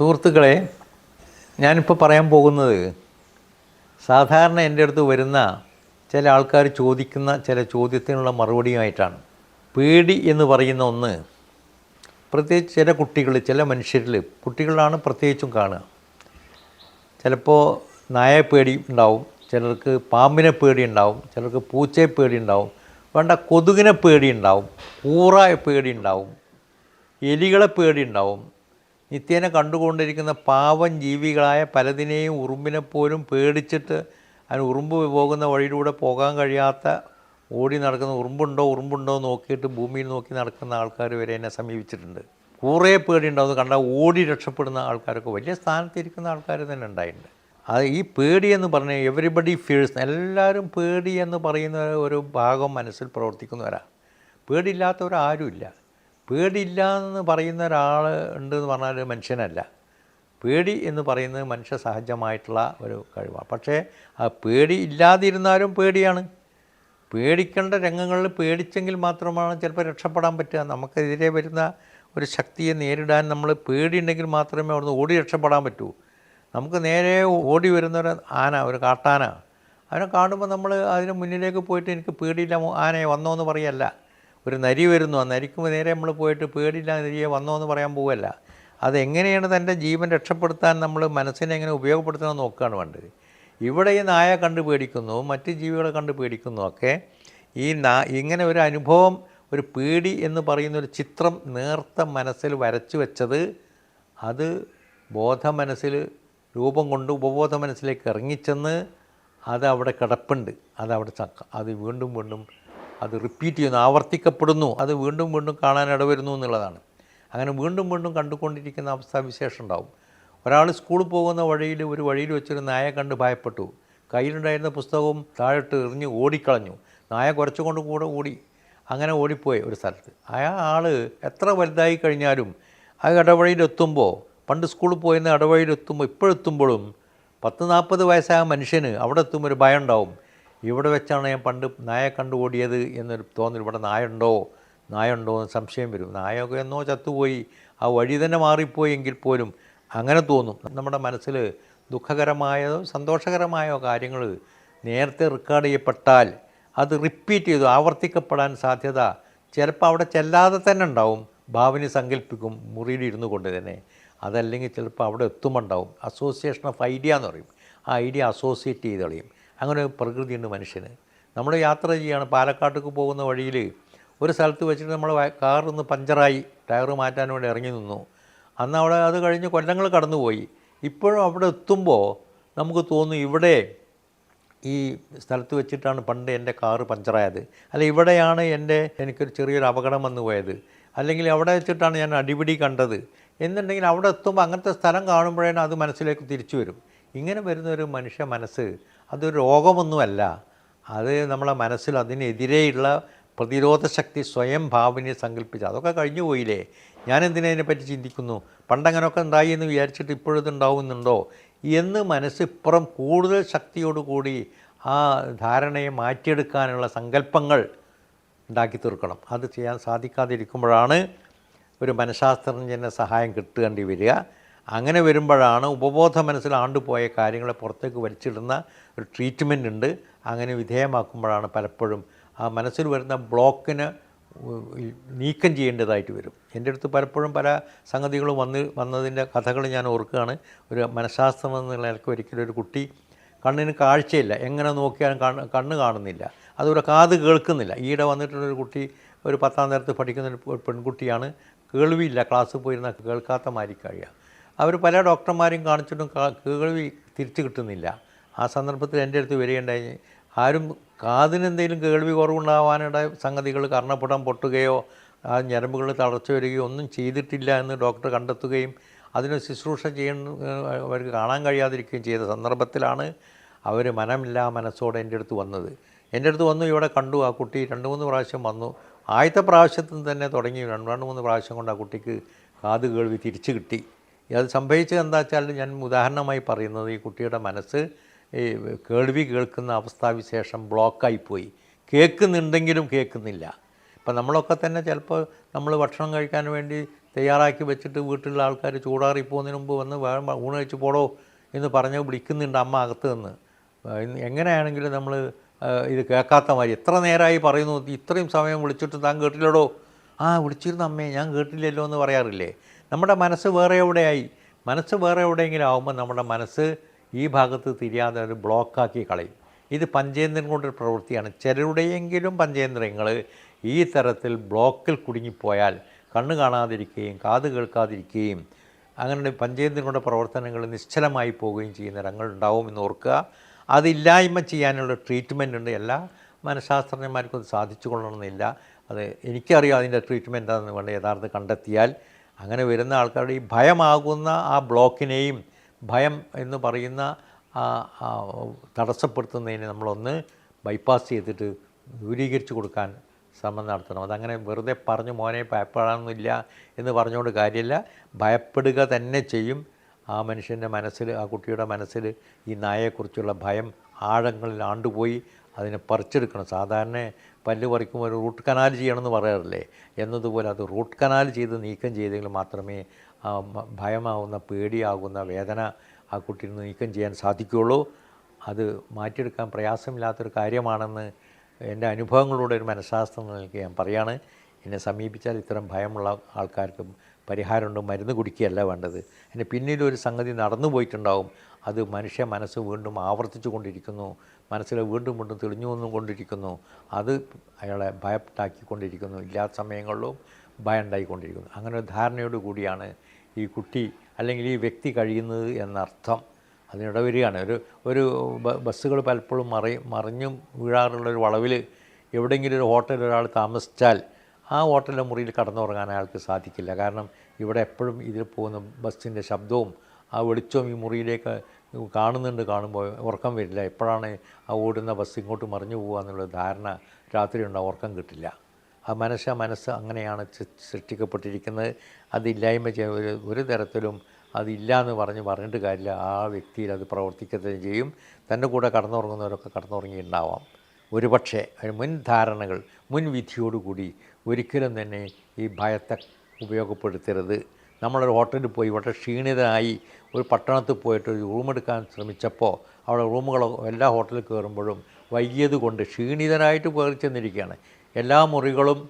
സുഹൃത്തുക്കളെ ഞാനിപ്പോൾ പറയാൻ പോകുന്നത് സാധാരണ എന്റെ അടുത്ത് വരുന്ന ചില ആൾക്കാർ ചോദിക്കുന്ന ചില ചോദ്യത്തിനുള്ള മറുപടിയുമായിട്ടാണ് പേടി എന്ന് പറയുന്ന ഒന്ന് പ്രത്യേകിച്ച് ചില കുട്ടികൾ ചില മനുഷ്യരിൽ കുട്ടികളാണ് പ്രത്യേകിച്ചും കാണുക. ചിലപ്പോൾ നായയെ പേടി ഉണ്ടാവും ചിലർക്ക് പാമ്പിനെ പേടി ഉണ്ടാവും ചിലർക്ക് പൂച്ചയെ പേടി ഉണ്ടാവും വേണ്ട കൊതുകിനെ പേടി ഉണ്ടാവും കൂറായ പേടി ഉണ്ടാവും എലികളെ പേടി ഉണ്ടാവും നിത്യേന കണ്ടുകൊണ്ടിരിക്കുന്ന പാവം ജീവികളായ പലതിനെയും ഉറുമ്പിനെപ്പോലും പേടിച്ചിട്ട് അതിന് ഉറുമ്പ് പോകുന്ന വഴിയിലൂടെ പോകാൻ കഴിയാത്ത ഓടി നടക്കുന്ന ഉറുമ്പുണ്ടോ ഉറുമ്പുണ്ടോ നോക്കിയിട്ട് ഭൂമിയിൽ നോക്കി നടക്കുന്ന ആൾക്കാർ വരെ എന്നെ സമീപിച്ചിട്ടുണ്ട്. കുറേ പേടി ഉണ്ടാവും കണ്ടാൽ ഓടി രക്ഷപ്പെടുന്ന ആൾക്കാരൊക്കെ വലിയ സ്ഥാനത്തിരിക്കുന്ന ആൾക്കാർ തന്നെ ഉണ്ടായിട്ടുണ്ട്. അത് ഈ പേടി എന്ന് പറഞ്ഞാൽ എവറിബഡി ഫീൽസ് എല്ലാവരും പേടി എന്ന് പറയുന്ന ഒരു ഭാഗം മനസ്സിൽ പ്രവർത്തിക്കുന്നവരാ. പേടിയില്ലാത്തവരാരുമില്ല. പേടിയില്ല എന്ന് പറയുന്ന ഒരാൾ ഉണ്ട് എന്ന് പറഞ്ഞാൽ മനുഷ്യനല്ല. പേടി എന്ന് പറയുന്നത് മനുഷ്യ സഹജമായിട്ടുള്ള ഒരു കഴിവാണ്. പക്ഷേ ആ പേടി ഇല്ലാതിരുന്നാലും പേടിയാണ്. പേടിക്കേണ്ട രംഗങ്ങളിൽ പേടിച്ചെങ്കിൽ മാത്രമാണ് ചിലപ്പോൾ രക്ഷപ്പെടാൻ പറ്റുക. നമുക്കെതിരെ വരുന്ന ഒരു ശക്തിയെ നേരിടാൻ നമ്മൾ പേടി ഉണ്ടെങ്കിൽ മാത്രമേ അവിടുന്ന് ഓടി രക്ഷപ്പെടാൻ പറ്റൂ. നമുക്ക് നേരെ ഓടി വരുന്ന ഒരു ആന ഒരു കാട്ടാന അതിനെ കാണുമ്പോൾ നമ്മൾ അതിന് മുന്നിലേക്ക് പോയിട്ട് എനിക്ക് പേടിയില്ല ആനയെ വന്നോ എന്ന് പറയല്ല. ഒരു നരി വരുന്നു. ആ നരിക്കുമ്പോൾ നേരെ നമ്മൾ പോയിട്ട് പേടിയില്ല നരിയെ വന്നോ എന്ന് പറയാൻ പോവല്ല അതെങ്ങനെയാണ് തന്റെ ജീവൻ രക്ഷപ്പെടുത്താൻ നമ്മൾ മനസ്സിനെ എങ്ങനെ ഉപയോഗപ്പെടുത്തണം നോക്കുകയാണ് വേണ്ടത്. ഇവിടെ ഈ നായ കണ്ട് പേടിക്കുന്നു മറ്റ് ജീവികളെ കണ്ട് പേടിക്കുന്നു ഒക്കെ. ഈ നാ ഇങ്ങനെ ഒരു അനുഭവം ഒരു പേടി എന്ന് പറയുന്ന ഒരു ചിത്രം നേർത്ത മനസ്സിൽ വരച്ചു വെച്ചത് അത് ബോധ മനസ്സിൽ രൂപം കൊണ്ട് ഉപബോധ മനസ്സിലേക്ക് ഇറങ്ങിച്ചെന്ന് അത് അവിടെ കിടപ്പുണ്ട്. അതവിടെ ചക്ക അത് വീണ്ടും വീണ്ടും അത് റിപ്പീറ്റ് ചെയ്യുന്നു ആവർത്തിക്കപ്പെടുന്നു അത് വീണ്ടും വീണ്ടും കാണാൻ ഇടവരുന്നു എന്നുള്ളതാണ്. അങ്ങനെ വീണ്ടും വീണ്ടും കണ്ടുകൊണ്ടിരിക്കുന്ന അവസ്ഥാവിശേഷം ഉണ്ടാവും. ഒരാൾ സ്കൂളിൽ പോകുന്ന വഴിയിൽ ഒരു വഴിയിൽ വെച്ചൊരു നായ കണ്ട് ഭയപ്പെട്ടു. കയ്യിലുണ്ടായിരുന്ന പുസ്തകവും താഴെട്ട് എറിഞ്ഞ് ഓടിക്കളഞ്ഞു. നായ കുറച്ചുകൊണ്ട് കൂടെ ഓടി അങ്ങനെ ഓടിപ്പോയി ഒരു സ്ഥലത്ത്. ആ ആൾ എത്ര വലുതായി കഴിഞ്ഞാലും ആ ഇടവഴിയിലെത്തുമ്പോൾ പണ്ട് സ്കൂളിൽ പോയിരുന്ന ഇടവഴിയിലെത്തുമ്പോൾ ഇപ്പോഴെത്തുമ്പോഴും പത്ത് നാൽപ്പത് വയസ്സായ മനുഷ്യന് അവിടെ എത്തുമ്പോൾ ഒരു ഭയം ഉണ്ടാവും. ഇവിടെ വെച്ചാണ് ഞാൻ പണ്ട് നായ കണ്ടു ഓടിയത് എന്നൊരു തോന്നൽ ഇവിടെ നായുണ്ടോ? നായുണ്ടോ എന്ന് സംശയം വരും. നായൊക്കെ എന്നോ ചത്തുപോയി. ആ വഴി തന്നെ മാറിപ്പോയി എങ്കിൽ പോലും അങ്ങനെ തോന്നും. നമ്മുടെ മനസ്സിൽ ദുഃഖകരമായതോ സന്തോഷകരമായോ കാര്യങ്ങൾ നേരത്തെ റെക്കോർഡ് ചെയ്യപ്പെട്ടാൽ അത് റിപ്പീറ്റ് ചെയ്തു ആവർത്തിക്കപ്പെടാൻ സാധ്യത ചിലപ്പോൾ അവിടെ ചെല്ലാതെ തന്നെ ഉണ്ടാവും. ഭാവന സങ്കല്പിക്കും മുറിയിൽ ഇരുന്നു കൊണ്ട് തന്നെ. അതല്ലെങ്കിൽ ചിലപ്പോൾ അവിടെ എത്തുമുണ്ടാവും അസോസിയേഷൻ ഓഫ് ഐഡിയ എന്ന് പറയും. ആ ഐഡിയ അസോസിയേറ്റ് ചെയ്ത് കളയും. അങ്ങനെ പ്രകൃതിയുണ്ട് മനുഷ്യന്. നമ്മൾ യാത്ര ചെയ്യുകയാണ്. പാലക്കാട്ടേക്ക് പോകുന്ന വഴിയിൽ ഒരു സ്ഥലത്ത് വെച്ചിട്ട് നമ്മൾ കാറിന്ന് പഞ്ചറായി ടയർ മാറ്റാൻ വേണ്ടി ഇറങ്ങി നിന്നു. അന്ന് അവിടെ അത് കഴിഞ്ഞ് കൊല്ലങ്ങൾ കടന്നുപോയി. ഇപ്പോഴും അവിടെ എത്തുമ്പോൾ നമുക്ക് തോന്നും ഇവിടെ ഈ സ്ഥലത്ത് വെച്ചിട്ടാണ് പണ്ട് എന്റെ കാറ് പഞ്ചറായത്. അല്ല ഇവിടെയാണ് എന്റെ എനിക്കൊരു ചെറിയൊരു അപകടം വന്നു പോയത്. അല്ലെങ്കിൽ അവിടെ വെച്ചിട്ടാണ് ഞാൻ അടിപിടി കണ്ടത്. എന്നുണ്ടെങ്കിൽ അവിടെ എത്തുമ്പോൾ അങ്ങനത്തെ സ്ഥലം കാണുമ്പോഴേനും അത് മനസ്സിലേക്ക് തിരിച്ചു വരും. ഇങ്ങനെ വരുന്നൊരു മനുഷ്യ മനസ്സ് അതൊരു രോഗമൊന്നുമല്ല. അത് നമ്മളെ മനസ്സിൽ അതിനെതിരെയുള്ള പ്രതിരോധ ശക്തി സ്വയം ഭാവനയെ സങ്കല്പിച്ച് അതൊക്കെ കഴിഞ്ഞു പോയില്ലേ? ഞാൻ എന്തിനതിനെപ്പറ്റി ചിന്തിക്കുന്നു? പണ്ടങ്ങനൊക്കെ ഉണ്ടായി എന്ന് വിചാരിച്ചിട്ട് ഇപ്പോഴത് ഉണ്ടാവുന്നുണ്ടോ? എന്ന് മനസ്സിപ്പുറം കൂടുതൽ ശക്തിയോടുകൂടി ആ ധാരണയെ മാറ്റിയെടുക്കാനുള്ള സങ്കല്പങ്ങൾ ഉണ്ടാക്കി തീർക്കണം. അത് ചെയ്യാൻ സാധിക്കാതിരിക്കുമ്പോഴാണ് ഒരു മനഃശാസ്ത്രജ്ഞന്റെ സഹായം കിട്ടേണ്ടി വരിക. അങ്ങനെ വരുമ്പോഴാണ് ഉപബോധ മനസ്സിൽ ആണ്ടുപോയ കാര്യങ്ങളെ പുറത്തേക്ക് വലിച്ചിടുന്ന ഒരു ട്രീറ്റ്മെന്റ് ഉണ്ട്. അങ്ങനെ വിധേയമാക്കുമ്പോഴാണ് പലപ്പോഴും ആ മനസ്സിൽ വരുന്ന ബ്ലോക്കിന് നീക്കം ചെയ്യേണ്ടതായിട്ട് വരും. എന്റെ അടുത്ത് പലപ്പോഴും പല സംഗതികളും വന്ന് വന്നതിന്റെ കഥകൾ ഞാൻ ഓർക്കുകയാണ്. ഒരു മനഃശാസ്ത്രം എന്നുള്ള ഒരിക്കലും ഒരു കുട്ടി കണ്ണിന് കാഴ്ചയില്ല. എങ്ങനെ നോക്കിയാലും കണ്ണ് കണ്ണ് കാണുന്നില്ല. അതുപോലെ കാത് കേൾക്കുന്നില്ല. ഈയിടെ വന്നിട്ടുള്ളൊരു കുട്ടി ഒരു പത്താം തരത്തിൽ പഠിക്കുന്ന ഒരു പെൺകുട്ടിയാണ്. കേൾവിയില്ല. ക്ലാസ്സിൽ പോയിരുന്ന കേൾക്കാത്ത മാതിരി കഴിയുക അവർ പല ഡോക്ടർമാരെയും കാണിച്ചിട്ടും കേൾവി തിരിച്ചു കിട്ടുന്നില്ല. ആ സന്ദർഭത്തിൽ എന്റെ അടുത്ത് വരികയുണ്ടായി. ആരും കാതിന് എന്തെങ്കിലും കേൾവി കുറവുണ്ടാവാനുള്ള സംഗതികൾ കർണപ്പുടം പൊട്ടുകയോ ആ ഞരമ്പുകൾ തളർച്ച വരികയോ ഒന്നും ചെയ്തിട്ടില്ല എന്ന് ഡോക്ടർ കണ്ടെത്തുകയും അതിന് ശുശ്രൂഷ ചെയ്യുന്ന അവർക്ക് കാണാൻ കഴിയാതിരിക്കുകയും ചെയ്ത സന്ദർഭത്തിലാണ് അവർ മനമില്ലാ മനസ്സോടെ എന്റെ അടുത്ത് വന്നത്. എന്റെ അടുത്ത് വന്നു ഇവിടെ കണ്ടു ആ കുട്ടി രണ്ട് മൂന്ന് പ്രാവശ്യം വന്നു. ആദ്യത്തെ പ്രാവശ്യത്തിൽ തന്നെ തുടങ്ങി രണ്ട് മൂന്ന് പ്രാവശ്യം കൊണ്ട് ആ കുട്ടിക്ക് കാത് കേൾവി തിരിച്ചു കിട്ടി. അത് സംഭവിച്ചത് എന്താ വെച്ചാൽ ഞാൻ ഉദാഹരണമായി പറയുന്നത് ഈ കുട്ടിയുടെ മനസ്സ് ഈ കേൾവി കേൾക്കുന്ന അവസ്ഥാവിശേഷം ബ്ലോക്കായിപ്പോയി കേൾക്കുന്നുണ്ടെങ്കിലും കേൾക്കുന്നില്ല. ഇപ്പം നമ്മളൊക്കെ തന്നെ ചിലപ്പോൾ നമ്മൾ ഭക്ഷണം കഴിക്കാൻ വേണ്ടി തയ്യാറാക്കി വെച്ചിട്ട് വീട്ടിലുള്ള ആൾക്കാർ ചൂടാറി പോകുന്നതിന് മുമ്പ് വന്ന് ഊണ് കഴിച്ച് പോടോ എന്ന് പറഞ്ഞ് വിളിക്കുന്നുണ്ട് അമ്മ അകത്ത് നിന്ന്. എങ്ങനെയാണെങ്കിലും നമ്മൾ ഇത് കേൾക്കാത്ത മാതിരി. എത്ര നേരമായി പറയുന്നു ഇത്രയും സമയം വിളിച്ചിട്ട് താൻ കേട്ടില്ലടോ ആ വിളിച്ചിരുന്ന അമ്മയെ ഞാൻ കേട്ടില്ലല്ലോ എന്ന് പറയാറില്ലേ? നമ്മുടെ മനസ്സ് വേറെ എവിടെയായി? മനസ്സ് വേറെ എവിടെയെങ്കിലും ആകുമ്പോൾ നമ്മുടെ മനസ്സ് ഈ ഭാഗത്ത് തിരിയാതെ ഒരു ബ്ലോക്കാക്കി കളയും. ഇത് പഞ്ചേന്ദ്രൻ കൊണ്ടൊരു പ്രവൃത്തിയാണ്. ചിലരുടെയെങ്കിലും പഞ്ചേന്ദ്രങ്ങൾ ഈ തരത്തിൽ ബ്ലോക്കിൽ കുടുങ്ങിപ്പോയാൽ കണ്ണ് കാണാതിരിക്കുകയും കാത് കേൾക്കാതിരിക്കുകയും അങ്ങനെ പഞ്ചേന്ദ്രങ്ങളുടെ പ്രവർത്തനങ്ങൾ നിശ്ചലമായി പോവുകയും ചെയ്യുന്ന ഉണ്ടാവും എന്ന് ഓർക്കുക. അതില്ലായ്മ ചെയ്യാനുള്ള ട്രീറ്റ്മെന്റ് ഉണ്ട്. എല്ലാ മനഃശാസ്ത്രജ്ഞന്മാർക്കും അത് സാധിച്ചു കൊള്ളണമെന്നില്ല. അത് എനിക്കറിയാം അതിന്റെ ട്രീറ്റ്മെന്റ് എന്താണെന്ന് വേണ്ട യഥാർത്ഥ കണ്ടെത്തിയാൽ. അങ്ങനെ വരുന്ന ആൾക്കാരുടെ ഈ ഭയമാകുന്ന ആ ബ്ലോക്കിനെയും ഭയം എന്ന് പറയുന്ന ആ തടസ്സപ്പെടുത്തുന്നതിനെ നമ്മളൊന്ന് ബൈപ്പാസ് ചെയ്തിട്ട് ദൂരീകരിച്ച് കൊടുക്കാൻ ശ്രമം നടത്തണം. അതങ്ങനെ വെറുതെ പറഞ്ഞു മോനെ ഭയപ്പെടാനൊന്നുമില്ല എന്ന് പറഞ്ഞുകൊണ്ട് കാര്യമില്ല. ഭയപ്പെടുക തന്നെ ചെയ്യും. ആ മനുഷ്യന്റെ മനസ്സിൽ ആ കുട്ടിയുടെ മനസ്സിൽ ഈ നായയെക്കുറിച്ചുള്ള ഭയം ആഴങ്ങളിൽ ആണ്ടുപോയി അതിനെ പറിച്ചെടുക്കണം. സാധാരണ പല്ല് പറിക്കുമ്പോൾ ഒരു റൂട്ട് കനാൽ ചെയ്യണമെന്ന് പറയാറില്ലേ? എന്നതുപോലെ അത് റൂട്ട് കനാൽ ചെയ്ത് നീക്കം ചെയ്തെങ്കിൽ മാത്രമേ ഭയമാവുന്ന പേടിയാകുന്ന വേദന ആ കുട്ടിയിൽ നിന്ന് നീക്കം ചെയ്യാൻ സാധിക്കുകയുള്ളൂ. അത് മാറ്റിയെടുക്കാൻ പ്രയാസമില്ലാത്തൊരു കാര്യമാണെന്ന് എന്റെ അനുഭവങ്ങളിലൂടെ ഒരു മനഃശാസ്ത്രം നൽകി ഞാൻ പറയാണ്. എന്നെ സമീപിച്ചാൽ ഇത്തരം ഭയമുള്ള ആൾക്കാർക്ക് പരിഹാരമുണ്ട് മരുന്ന് കുടിക്കുകയല്ല വേണ്ടത്. അതിന് പിന്നീടൊരു സംഗതി നടന്നു പോയിട്ടുണ്ടാവും. അത് മനുഷ്യ മനസ്സ് വീണ്ടും ആവർത്തിച്ചു കൊണ്ടിരിക്കുന്നു മനസ്സിൽ വീണ്ടും വീണ്ടും തെളിഞ്ഞു വന്നുകൊണ്ടിരിക്കുന്നു. അത് അയാളെ ഭയപ്പെട്ടാക്കിക്കൊണ്ടിരിക്കുന്നു ഇല്ലാത്ത സമയങ്ങളിലും ഭയം ഉണ്ടായിക്കൊണ്ടിരിക്കുന്നു അങ്ങനെ ഒരു ധാരണയോട് കൂടിയാണ് ഈ കുട്ടി അല്ലെങ്കിൽ ഈ വ്യക്തി കഴിയുന്നത് എന്നർത്ഥം അതിനിടവരികയാണ് ഒരു ഒരു ബസ്സുകൾ പലപ്പോഴും മറി മറിഞ്ഞും വീഴാറുള്ള ഒരു വളവിൽ എവിടെയെങ്കിലും ഒരു ഹോട്ടലിൽ ഒരാൾ താമസിച്ചാൽ ആ ഹോട്ടലിലെ മുറിയിൽ കടന്നുറങ്ങാൻ അയാൾക്ക് സാധിക്കില്ല. കാരണം ഇവിടെ എപ്പോഴും ഇതിൽ പോകുന്ന ബസ്സിന്റെ ശബ്ദവും ആ വെളിച്ചവും ഈ മുറിയിലേക്ക് കാണുന്നുണ്ട് കാണുമ്പോൾ ഉറക്കം വരില്ല. എപ്പോഴാണ് ആ ഓടുന്ന ബസ് ഇങ്ങോട്ട് മറിഞ്ഞു പോകുക എന്നുള്ള ധാരണ രാത്രി ഉണ്ടാവും. ഉറക്കം കിട്ടില്ല. ആ മനസ്സ് മനസ്സ് അങ്ങനെയാണ് സൃഷ്ടിക്കപ്പെട്ടിരിക്കുന്നത്. അതില്ലായ്മ ചെയ്യാൻ ഒരു ഒരു തരത്തിലും അതില്ല എന്ന് പറഞ്ഞ് പറഞ്ഞിട്ട് കാര്യമില്ല. ആ വ്യക്തിയിൽ അത് പ്രവർത്തിക്കുകയും ചെയ്യും. തന്റെ കൂടെ കടന്നുറങ്ങുന്നവരൊക്കെ കടന്നുറങ്ങിയിട്ടുണ്ടാവാം. ഒരുപക്ഷെ മുൻധാരണകൾ മുൻ ധാരണകൾ മുൻ വിധിയോടുകൂടി ഒരിക്കലും തന്നെ ഈ ഭയത്തെ ഉപയോഗപ്പെടുത്തരുത്. നമ്മളൊരു ഹോട്ടലിൽ പോയി വളരെ ക്ഷീണിതനായി ഒരു പട്ടണത്തിൽ പോയിട്ട് ഒരു റൂമെടുക്കാൻ ശ്രമിച്ചപ്പോൾ അവിടെ റൂമുകൾ എല്ലാ ഹോട്ടലിൽ കയറുമ്പോഴും വൈകിയത് കൊണ്ട് ക്ഷീണിതനായിട്ട് കയറി ചെന്നിരിക്കുകയാണ്. എല്ലാ മുറികളും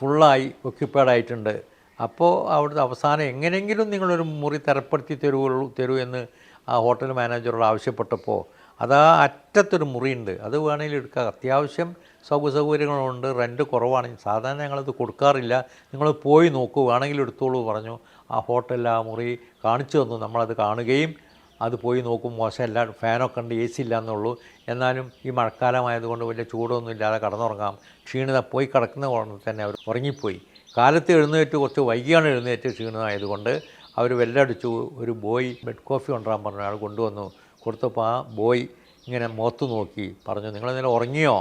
ഫുള്ളായി ഒക്യുപ്പൈഡായിട്ടുണ്ട് അപ്പോൾ അവിടുത്തെ അവസാനം എങ്ങനെയെങ്കിലും നിങ്ങളൊരു മുറി തരപ്പെടുത്തി തരുവുള്ളൂ തരൂ എന്ന് ആ ഹോട്ടൽ മാനേജറോട് ആവശ്യപ്പെട്ടപ്പോൾ അതാ അറ്റത്തൊരു മുറിയുണ്ട്. അത് വേണമെങ്കിൽ എടുക്കുക അത്യാവശ്യം സൗകര്യ സൗകര്യങ്ങളുണ്ട്. റെന്റ് കുറവാണ്. സാധാരണ ഞങ്ങളത് കൊടുക്കാറില്ല. നിങ്ങൾ പോയി നോക്കൂ. വേണമെങ്കിൽ എടുത്തോളൂ പറഞ്ഞു. ആ ഹോട്ടലിൽ ആ മുറി കാണിച്ചു തന്നു. നമ്മളത് കാണുകയും അത് പോയി നോക്കും. മോശമല്ല ഫാനൊക്കെ ഉണ്ട്. എ സി ഇല്ലയെന്നുള്ളൂ എന്നാലും ഈ മഴക്കാലമായതുകൊണ്ട് വലിയ ചൂടൊന്നും ഇല്ലാതെ കടന്നുറങ്ങാം. ക്ഷീണിത പോയി കിടക്കുന്ന കൊണ്ട് തന്നെ അവർ ഉറങ്ങിപ്പോയി. കാലത്ത് എഴുന്നേറ്റ് കുറച്ച് വൈകിയാണ് എഴുന്നേറ്റ് ക്ഷീണിതമായതുകൊണ്ട് അവർ വെല്ലടിച്ചു. ഒരു ബോയ് ബെഡ് കോഫി കൊണ്ടുവരാൻ പറഞ്ഞു അയാൾ കൊണ്ടുവന്നു. കൊടുത്തപ്പോൾ ആ ബോയ് ഇങ്ങനെ മുഖത്ത് നോക്കി പറഞ്ഞു നിങ്ങൾ ഇന്നലെ ഉറങ്ങിയോ?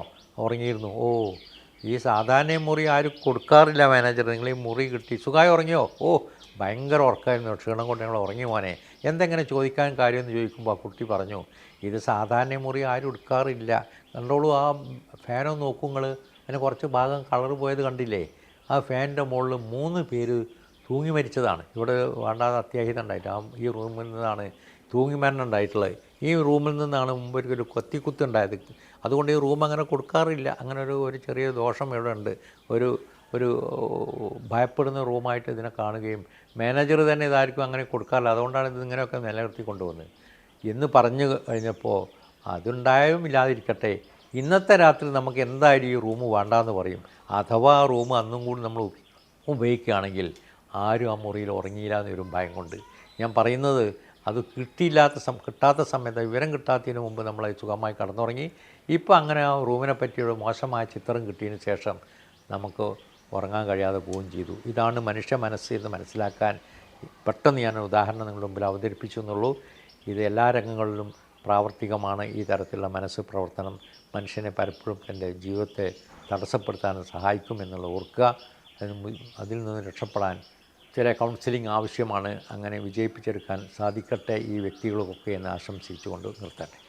ഉറങ്ങിയിരുന്നു. ഓ ഈ സാധാരണ മുറി ആരും കൊടുക്കാറില്ല മാനേജർ നിങ്ങൾ ഈ മുറി കിട്ടി. സുഖമായി ഉറങ്ങിയോ? ഓ ഭയങ്കര ഉറക്കമായിരുന്നു. ക്ഷീണം കൊണ്ട് ഞങ്ങൾ ഉറങ്ങി മോനെ. എന്തെങ്ങനെ ചോദിക്കാൻ കാര്യമെന്ന് ചോദിക്കുമ്പോൾ ആ കുട്ടി പറഞ്ഞു ഇത് സാധാരണ മുറി ആരും എടുക്കാറില്ല. കണ്ടോളൂ ആ ഫാനൊന്ന് നോക്കും നിങ്ങൾ അതിന് കുറച്ച് ഭാഗം കളർ പോയത് കണ്ടില്ലേ? ആ ഫാനിന്റെ മുകളിൽ മൂന്ന് പേര് തൂങ്ങി മരിച്ചതാണ്. ഇവിടെ വേണ്ടാതെ അത്യാഹിതം ഉണ്ടായിട്ട് ആ ഈ റൂമിൽ നിന്നാണ് തൂങ്ങി മരണം ഉണ്ടായിട്ടുള്ളത്. ഈ റൂമിൽ നിന്നാണ് മുമ്പ് ഒരു കുത്തി ഉണ്ടായത് അതുകൊണ്ട് ഈ റൂം അങ്ങനെ കൊടുക്കാറില്ല. അങ്ങനെ ഒരു ഒരു ചെറിയ ദോഷം ഇവിടെ ഉണ്ട്. ഒരു ഒരു ഭയപ്പെടുന്ന റൂമായിട്ട് ഇതിനെ കാണുകയും മാനേജർ തന്നെ ഇതായിരിക്കും അങ്ങനെ കൊടുക്കാറില്ല. അതുകൊണ്ടാണ് ഇത് ഇങ്ങനെയൊക്കെ നിലനിർത്തി കൊണ്ടുവന്നത് എന്ന് പറഞ്ഞു കഴിഞ്ഞപ്പോൾ അതുണ്ടായും ഇല്ലാതിരിക്കട്ടെ. ഇന്നത്തെ രാത്രി നമുക്ക് എന്തായാലും ഈ റൂം വേണ്ടാന്ന് പറയും. അഥവാ ആ റൂം അന്നും കൂടി നമ്മൾ ഉപയോഗിക്കുകയാണെങ്കിൽ ആരും ആ മുറിയിൽ ഉറങ്ങിയില്ല എന്നൊരു ഭയം കൊണ്ട്. ഞാൻ പറയുന്നത് അത് കിട്ടിയില്ലാത്ത സം കിട്ടാത്ത സമയത്ത് വിവരം കിട്ടാത്തതിന് മുമ്പ് നമ്മൾ സുഖമായി കടന്നുറങ്ങി. ഇപ്പോൾ അങ്ങനെ ആ റൂമിനെ പറ്റിയുള്ള മോശമായ ചിത്രം കിട്ടിയതിന് ശേഷം നമുക്ക് ഉറങ്ങാൻ കഴിയാതെ പോവുകയും ചെയ്തു. ഇതാണ് മനുഷ്യ മനസ്സ് എന്ന് മനസ്സിലാക്കാൻ പെട്ടെന്ന് ഞാൻ ഉദാഹരണം നിങ്ങളുടെ മുമ്പിൽ അവതരിപ്പിച്ചു എന്നുള്ളൂ. ഇത് എല്ലാ രംഗങ്ങളിലും പ്രാവർത്തികമാണ് ഈ തരത്തിലുള്ള മനസ്സ് പ്രവർത്തനം. മനുഷ്യനെ പലപ്പോഴും തന്റെ ജീവിതത്തെ തടസ്സപ്പെടുത്താൻ സഹായിക്കും എന്നുള്ളത് ഓർക്കുക. അതിൽ നിന്ന് രക്ഷപ്പെടാൻ ചില കൗൺസിലിംഗ് ആവശ്യമാണ്. അങ്ങനെ വിജയിപ്പിച്ചെടുക്കാൻ സാധിക്കട്ടെ ഈ വ്യക്തികൾക്കൊക്കെ എന്ന് ആശംസിച്ചുകൊണ്ട് നിർത്തട്ടെ.